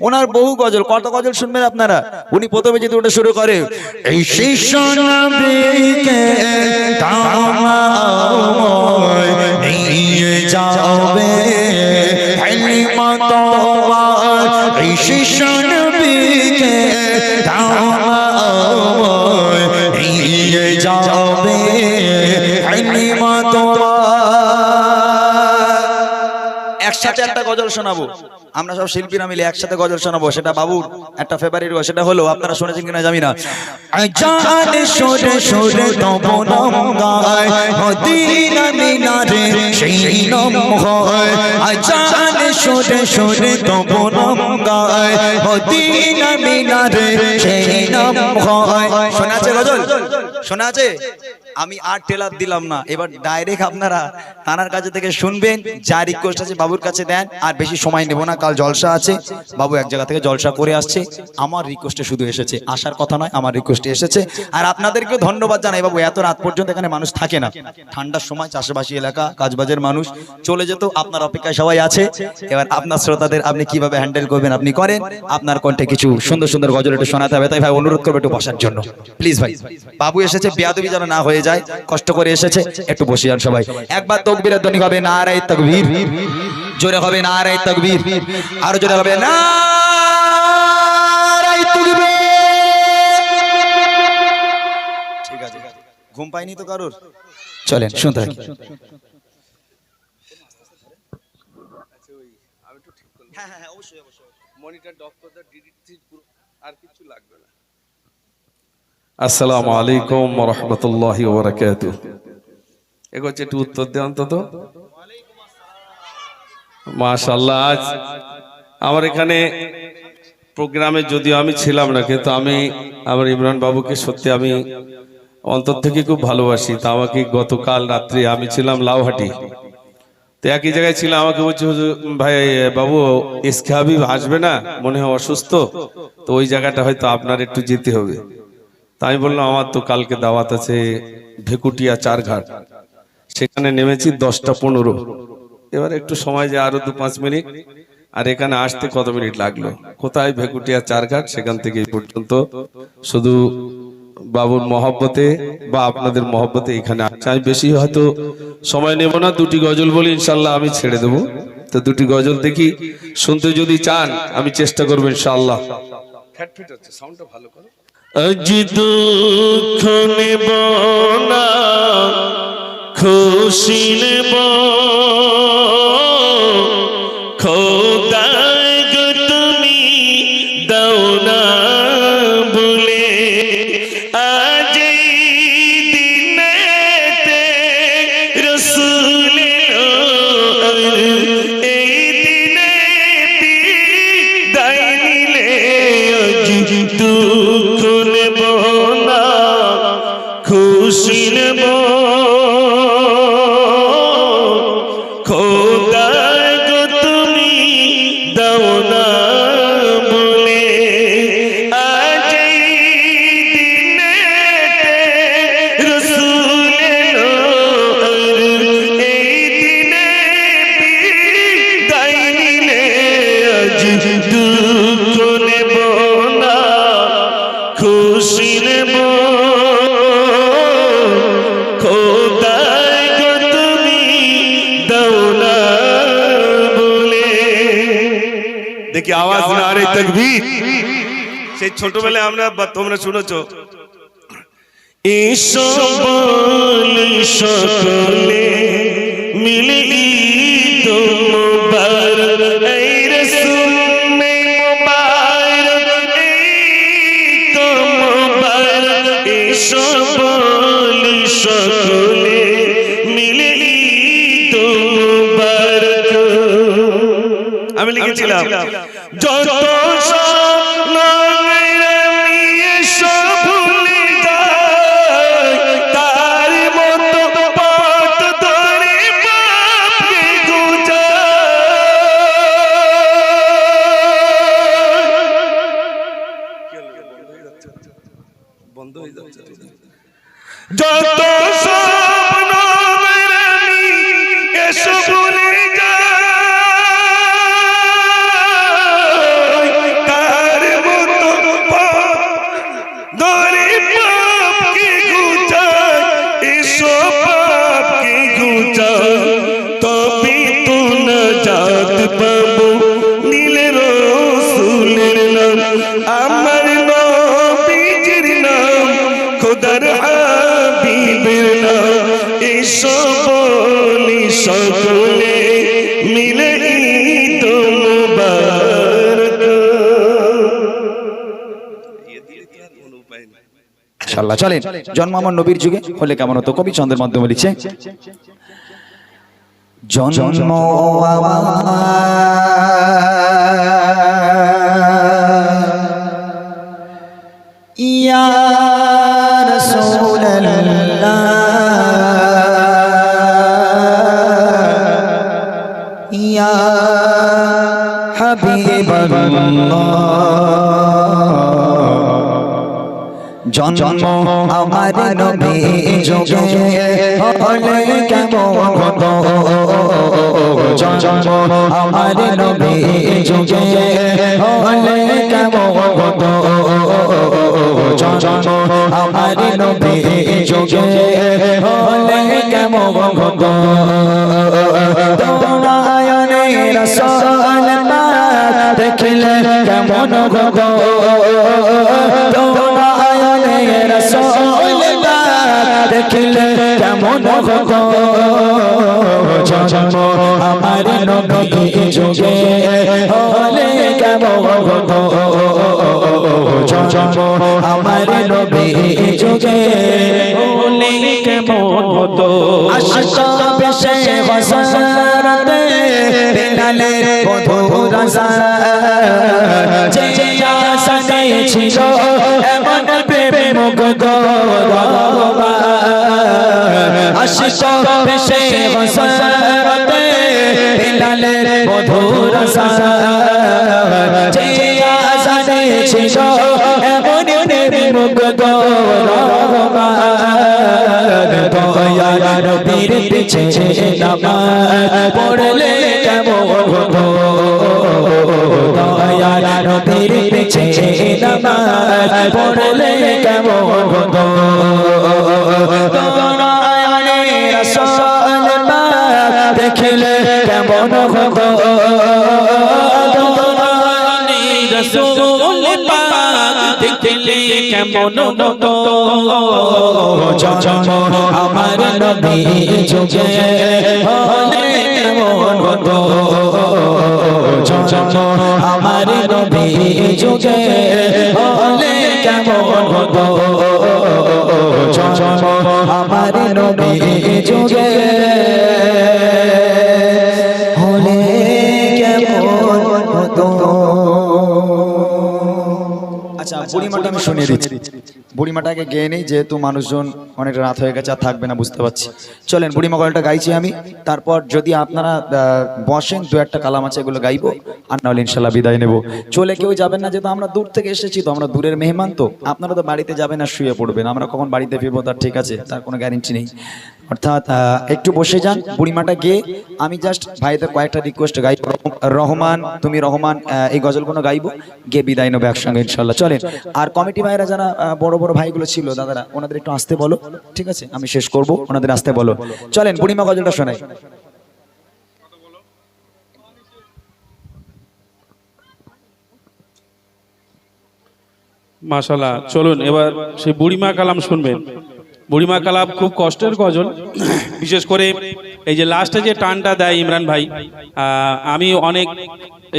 ওনার বহু গজল, কত গজল শুনবেন আপনারা? উনি প্রথমে যদি ওটা শুরু করে, এই শিষ্য যাবে একসাথে একটা গজল শোনাবো। আমরা সব শিল্পীরা মিলে একসাথে গজল শোনাবো। সেটা বাবুর একটা ফেভারিট সেটা হলো, আপনারা শুনেছেন কিনা জানি না। শোনা আছে গজল? শোনা আছে? আমি আর টেলার দিলাম না। এবার ডাইরেক্ট আপনারা তানার কাছে থেকে শুনবেন, যা রিকোয়েস্ট আছে বাবুর কাছে দেন, আর বেশি সময় নেব না, কাল জলসা আছে। বাবু এক জায়গা থেকে জলসা করে আসছে। আমার রিকোয়েস্টে শুধু এসেছে। আসার কথা নয়, আমার রিকোয়েস্টে এসেছে। আর আপনাদেরকেও ধন্যবাদ জানাই বাবু, এত রাত পর্যন্ত এখানে মানুষ থাকে না। ঠান্ডার সময় চাষবাসী এলাকা, কাজবাজের মানুষ চলে যেত, আপনার অপেক্ষায় সবাই আছে। এবার আপনার শ্রোতাদের আপনি কীভাবে হ্যান্ডেল করবেন, আপনি করেন। আপনার কণ্ঠে কিছু সুন্দর সুন্দর গজল একটু শোনাতে হবে। তাই ভাই, অনুরোধ করব একটু বসার জন্য। প্লিজ ভাই, বাবু এসেছে, বেয়াদবি যেন না হয়ে যায়, কষ্ট করে এসেছে, একটু বসে যান সবাই। একবার তকবীরের ধ্বনি হবে না তকবীর। জোরে হবে না তকবীর। আরও জোরে হবে না ঠিক আছে ঘুম পাইনি তো কারোর? চলেন, শুনতে থাকি। হ্যাঁ হ্যাঁ হ্যাঁ অবশ্যই অবশ্যই। মনিটর ডিডিটি আর কিছু লাগবে না। আসসালামু আলাইকুম রহমতুল্লাহি ওবরাকাতু। এগোচ্ছে একটু উত্তর দে অন্তত। মাশাল্লাহ আজ আমার এখানে প্রোগ্রামে যদিও আমি ছিলাম না কিন্তু আমি আমার ইমরান বাবুকে সত্যি আমি অন্তর থেকে খুব ভালোবাসি। তা আমাকে গতকাল রাত্রে আমি ছিলাম লাউহাটি। তো একই জায়গায় ছিলাম আমাকে বলছে ভাই বাবু এসকে হাবিব আসবে না? মনে হয় অসুস্থ। তো ওই জায়গাটা হয়তো আপনার একটু যেতে হবে। তা আমি বললাম, আমার তো কালকে দাওয়াত আছে ভেকুটিয়া চারঘাট। সেখানে নেমেছি দশটা পনেরো। এবার একটু সময় যে আরও দু পাঁচ মিনিট। আর এখানে আসতে কত মিনিট লাগল? কোথায়? ভেকুটিয়া চারঘাট, সেখান থেকে এই পর্যন্ত। শুধু বাবুর মহব্বতে বা আপনাদের মহব্বতে এখানে আসছে আমি বেশি হয়তো সময় নেব না, দুটি গজল বলি ইনশাল্লাহ আমি ছেড়ে দেব। তো দুটি গজল দেখি, শুনতে যদি চান, আমি চেষ্টা করব ইনশাল্লাহ সাউন্ডটা ভালো করো। আজ দুঃখ নেব না খুশি নেব খোদায় খুশি নেব তকবীর সেই ছোটবেলায় আমরা তোমরা শুনেছো। সকলে মিলে ধরে পাপকে গুজাই। বন্ধ হয়ে যাচ্ছে যত স্বপ্ন আমি আমার নবীজির নাম, খোদার হাবিবের নাম। এসব বলি সকলে মিলে চলেন। জন্ম আমার নবীর যুগে, হলে কেমন হতো? কবি চন্দ্রের মাধ্যমে লিখছে, জন্ম জন্ম আমার নবী যোগে হলে কেমন জন্ম আমার নবী যোগে হলে কেমন জন্ম, আমার নবী যোগে হলে কেমন হতো? দৌড়ায়নে রসল দেখলে কেমন হতো? দৌড়ায়নে রসল দেখলে কেমন হতো? জন্ম, আমার নবী যোগে হলে কেমন হতো? জন্ম আমার নবী যোগে। হলে কেমন হতো? আশা বেশে বসরতে বেলালে বধুর রাসা যে আসানে ছিল এমন প্রেমে মুগ্ধ রবা আশিক বেশে বসরতে নবীর পিছে নামাজ পড়লে কেমন হতো? দয়া নবীর পিছে নামাজ পড়লে কেমন জন্ম আমার নবী যুগে হলে কেমন হতো? আমার নবী যুগে হলে কেমন হতো? আমার নবী যুগে বুড়িমাটা আমি শুনিয়ে দিচ্ছি। বুড়িমাটাকে গেয়ে নেই যেহেতু মানুষজন অনেক রাত হয়ে গেছে আর থাকবে না বুঝতে পারছি। চলেন বুড়িমা গল্পটা গাইছি আমি। তারপর যদি আপনারা বসেন দু একটা কালাম আছে এগুলো গাইবো আর নাহলে ইনশাল্লাহ বিদায় নেব। চলে কেউ যাবেন না যেহেতু আমরা দূর থেকে এসেছি তো আমরা দূরের মেহমান তো। আপনারা তো বাড়িতে যাবেন আর শুয়ে পড়বেন। আমরা কখন বাড়িতে ফিরবো তার ঠিক আছে তার কোনো গ্যারেন্টি নেই। অর্থাৎ একটু বসে যান বুড়িমাটা গিয়ে আমি জাস্ট ভাইদের কয়েকটা রিকোয়েস্ট গাইব। রহমান, তুমি রহমান এই গজলগুলো গাইবো, গিয়ে বিদায় নেব একসঙ্গে ইনশাল্লাহ চলেন, আর কমিটি ভাইরা যারা বড় বড় ভাইগুলো ছিল, দাদারা, ওনাদের একটু আসতে বলো, ঠিক আছে? আমি শেষ করব, ওনাদের আসতে বলো। চলেন, বুড়িমা গজলটা শোনাই। মাশাল্লাহ চলুন, এবার সেই বুড়িমা কালাম শুনবেন। বুড়িমা কালাম খুব কষ্টের গজল, বিশেষ করে এই যে লাস্টে যে টানটা দেয় ইমরান ভাই আমি অনেক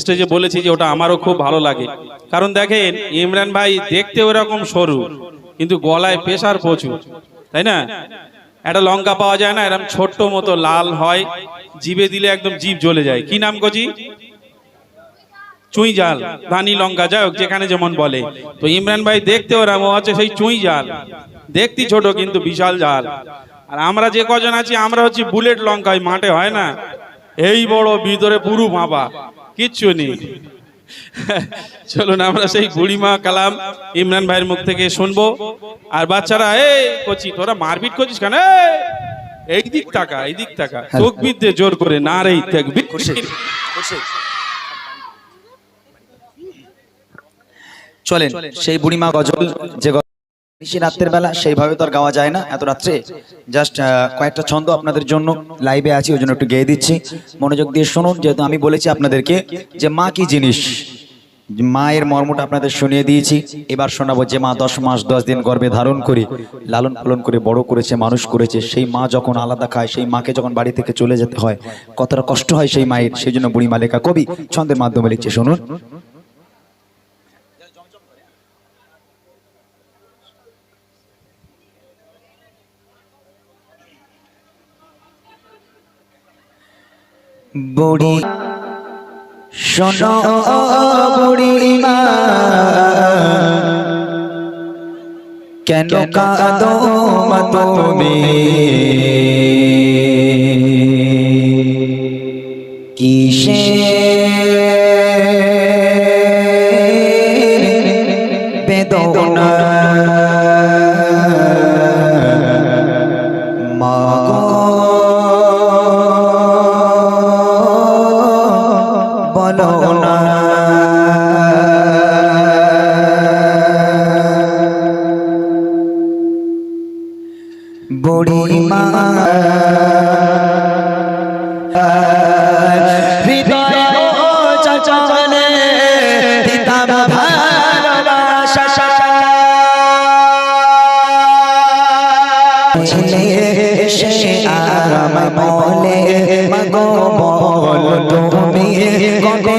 স্টেজে বলেছি যে ওটা আমারও খুব ভালো লাগে। কারণ দেখেন, ইমরান ভাই দেখতে ওরকম সরু, কিন্তু গলায় পেশার প্রচুর, তাই না? একটা লঙ্কা পাওয়া যায় না এরকম ছোট্ট মতো লাল হয়, জিভে দিলে একদম জিভ জ্বলে যায়। কি নাম কচি চুই জাল, ধানি লঙ্কা, যাই যেখানে যেমন বলে। তো ইমরান ভাই দেখতে ওরম, ও হচ্ছে সেই চুই জাল। দেখতি ছোট, কিন্তু বিশাল জাল। আর আমরা যে কজন আছি আমরা হচ্ছে বুলেট লঙ্কা ওই মাঠে হয় না? এই বড় ভিতরে পুরু মাপা কিচ্ছু নেই। চলুন আমরা সেই বুড়িমা কালাম ইমরান ভাইয়ের মুখ থেকে শুনব। আর বাচ্চারা এই কচি তোরা মারপিট করছিস কেন? এই, দিক টাকা এই দিক টাকা তকবির দে জোর করে না রে তকবির চলেন সেই বুড়িমা গজল যে নিশি রাত্রের বেলা সেইভাবে তো আর গাওয়া যায় না। এত রাত্রে জাস্ট কয়েকটা ছন্দ আপনাদের জন্য লাইভে আছি, ওই জন্য একটু গেয়ে দিচ্ছি। মনোযোগ দিয়ে শুনুন, যেহেতু আমি বলেছি আপনাদেরকে যে মা কি জিনিস? মায়ের মর্মটা আপনাদের শুনিয়ে দিয়েছি। এবার শোনাবো যে মা দশ মাস দশ দিন গর্ভে ধারণ করে, লালন পালন করে বড় করেছে, মানুষ করেছে, সেই মা যখন আলাদা খায়, সেই মাকে যখন বাড়ি থেকে চলে যেতে হয়, কতটা কষ্ট হয় সেই মায়ের, সেই জন্য বুড়ি মালিকা কবি ছন্দের মাধ্যমে লিখছে, শুনুন। বুড়ি। শোনো বুড়ি মা। কেন কাঁদো মা তুমি? ছেলে সে আমায় বলে মগো বল তুমি কবে